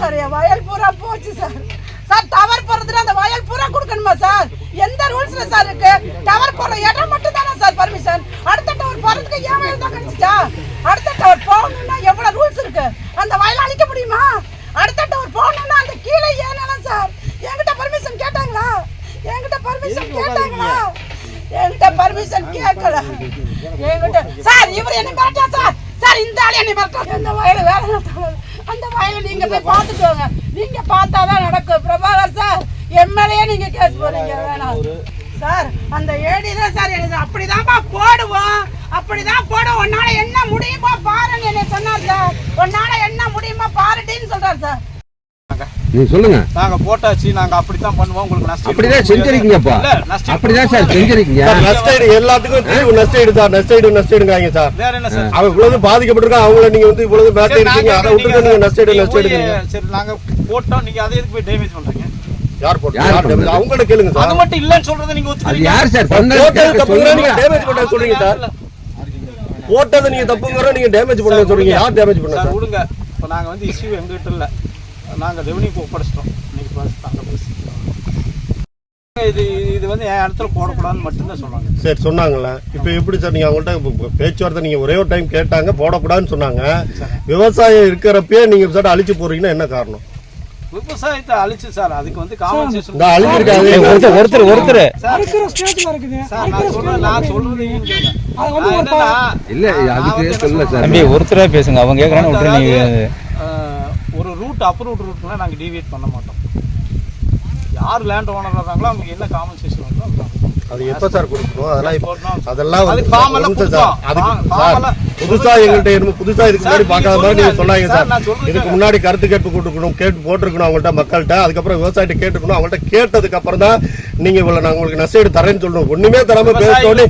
Sir என் வயல் பூரா போச்சு சார். சார் டவர் போறதுல அந்த வயல் பூரா கொடுக்கணுமா சார்? எந்த ரூல்ஸ்ல சார் இருக்கு? டவர் போற இடம் மட்டும் தானே சார் பர்மிஷன் அடுத்த டவர் போறதுக்கு ஏன் வயல் தான் கிடைச்சிச்சா? அடுத்த டவர் போகணும்னா எவ்வளவு ரூல்ஸ் இருக்கு? அந்த வயலை அழிக்க முடியுமா? அடுத்த டவர் போகணும்னா அந்த கீழே ஏனலாம் சார். என்கிட்ட பர்மிஷன் கேட்டாங்களா? என்கிட்ட பர்மிஷன் கேட்டாங்களா? என்கிட்ட பர்மிஷன் கேட்கல. என்கிட்ட சார் இவர் என்ன மிரட்டா சார். சார் இந்த ஆள் என்ன மிரட்டா அந்த வயல வேலை நடத்தாது அந்த வயலை நீங்க போய் பார்த்துக்கோங்க. நீங்க பார்த்தாதான் நடக்கும். பிரபாகர் சார் எம்எல்ஏ நீங்க கேஸ் போறீங்க வேணாம். சார் அந்த ஏடி தான் சார் எனக்கு. அப்படிதான்ப்பா போடுவோம். அப்படிதான் போடுவோம். உன்னால என்ன முடியுமோ பாருங்க என்ன சொன்னார் சார். உன்னால என்ன முடியுமோ பாருட்டின்னு சொல்றாரு சார். நீங்க சொல்லுங்க. நாங்க போட்டாச்சு நாங்க அப்படித்தான் பண்ணுவோம். உங்களுக்கு நஷ்டம் அப்படிதான் செஞ்சிருக்கீங்கப்பா. அப்படிதான் சார் செஞ்சிருக்கீங்க. சார் நஷ்டஈடு எல்லாத்துக்கும் தீர்வு. நஷ்டஈடு சார். நஷ்டஈடு நஷ்டஈடுங்காங்க சார். வேற என்ன சார்? அவன் இவ்வளவு பாதிக்கப்பட்டிருக்கான். அவங்கள நீங்க வந்து இவ்வளவு பேட்டை சரி, இருக்கீங்க. அதை விட்டுட்டு நீங்க நஷ்டஈடு சரி நாங்க போட்டோம். நீங்க அதை எதுக்கு போய் டேமேஜ் பண்றீங்க? யார் போட்டு யார் யார் போட்டது? damage? அவங்கள்ட்ட கேளுங்க அது சார் மட்டும் இல்லன்னு சொல்றதை நீங்க ஒத்துக்கிறீங்க. யார் சார்? போட்டது சொன்னது தப்புங்கிற நீங்க டேமேஜ் பண்ண சொல்றீங்க சார். போட்டதை நீங்க தப்புங்கிற நீங்க டேமேஜ் பண்ண சொல்றீங்க. யார் டேமேஜ் பண்ண சார் விடுங்க. இப்போ நாங்க வந்து இஷ்யூ எங்ககிட்ட இல்ல. நாங்க ரெவன்யூக்கு ஒப்படைச்சிட்டோம். அங்க பேசி இது இது வந்து என் இடத்துல போடக்கூடாதுன்னு மட்டும்தான் சொன்னாங்க. சரி சொன்னாங்கல்ல. இப்போ எப்படி சார் நீங்க அவங்கள்ட்ட பேச்சுவார்த்தை நீங்க ஒரே ஒரு டைம் கேட்டாங்க போடக்கூடாதுன்னு சொன்னாங்க. விவசாயம் இருக்கிறப்பயே நீங்க சார் அழிச்சு போறீங்கன்னா என்ன காரணம்? விவசாயத்தை அழிச்சு சார் அதுக்கு வந்து அழிஞ்சிருக்காங்க. ஒருத்தர் ஒருத்தர் ஒருத்தர். இருக்குது சார் நான் சொல்றது நான் என்னன்னா, இல்ல அதுக்கு சொல்லல சார். தம்பி ஒருத்தரா பேசுங்க. அவங்க கேக்குறான்னு விட்டுரு நீங்க ரூட் அப்ரூவ்ட் ரூட்லாம் நாங்க டிவியேட் பண்ண மாட்டோம் யார் லேண்ட் ஓனர் இருக்காங்களோ அவங்க என்ன காம்பன்சேஷன் வருதோ. அது எப்ப சார் கொடுக்கணும் அதெல்லாம். அதெல்லாம் அதுக்கு form எல்லாம் கொடுத்தோம். சார் எல்லாம் புதுசா எங்கள்கிட்ட என்னமோ புதுசா இதுக்கு முன்னாடி பார்க்காத மாதிரி நீங்க நீங்க சொன்னாங்க சார், இதுக்கு முன்னாடி கருத்து கேட்பு கொடுக்கணும் கேட்டு போட்டிருக்கணும் அவங்கள்ட்ட மக்கள்கிட்ட. அதுக்கப்புறம் விவசாயிட்ட கேட்டுக்கணும் அவங்கள்ட்ட கேட்டதுக்கு அப்புறம் தான் நீங்க இவ்வளவு நான் உங்களுக்கு நஷ்டஈடு தரேன்னு சொல்லணும் ஒண்ணுமே தராம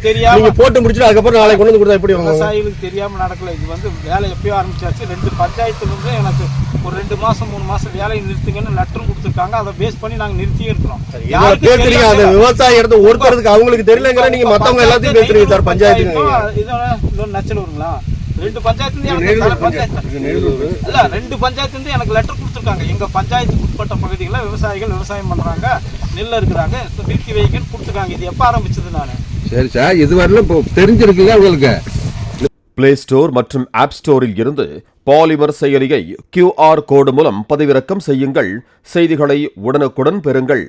தெரியாம- நீங்க போட்டு முடிச்சுட்டு அதுக்கப்புறம் நாளைக்கு கொண்டு வந்து கொடுத்தா எப்படி? விவசாயிகளுக்கு தெரியாம நடக்கல. இது வந்து வேலை எப்பயோ ஆரம்பிச்சாச்சு. ரெண்டு பஞ்சாயத்துல இருந்து எனக்கு ஒரு ரெண்டு மாசம் மூணு மாசம் வேலையை நிறுத்துங்கன்னு லெட்டர் கொடுத்துருக்காங்க. அதை பேஸ் பண்ணி நாங்க நிறுத்தியே இருக்கிறோம். பேசுறீங்க அந்த தெரியாது? விவசாய இடத்த ஒருத்தருக்கு அவங்களுக்கு தெரியலங்கிற நீங்க மத்தவங்க எல்லாத்தையும் பேசுறீங்க சார் பஞ்சாயத்துக்கு பஞ்சாயத்துக்கும் இது இன்னொரு நச்சல் வருங்களா ரெண்டு பஞ்சாயத்து. இல்ல ரெண்டு பஞ்சாயத்து இருந்து எனக்கு லெட்டர் கொடுத்துருக்காங்க. எங்க பஞ்சாயத்துக்கு உட்பட்ட பகுதிகளில் விவசாயிகள் விவசாயம் பண்றாங்க நெல் இருக்கிறாங்க நிறுத்தி வைங்கன்னு கொடுத்துருக்காங்க. இது எப்ப ஆரம்பிச்சது நானு? சரி சார். இது வரலும் இப்போ தெரிஞ்சிருக்குல்ல உங்களுக்கு? பிளே ஸ்டோர் மற்றும் ஆப் ஸ்டோரில் இருந்து பாலிமர் செயலியை கியூஆர் கோடு மூலம் பதிவிறக்கம் செய்யுங்கள். செய்திகளை உடனுக்குடன் பெறுங்கள்.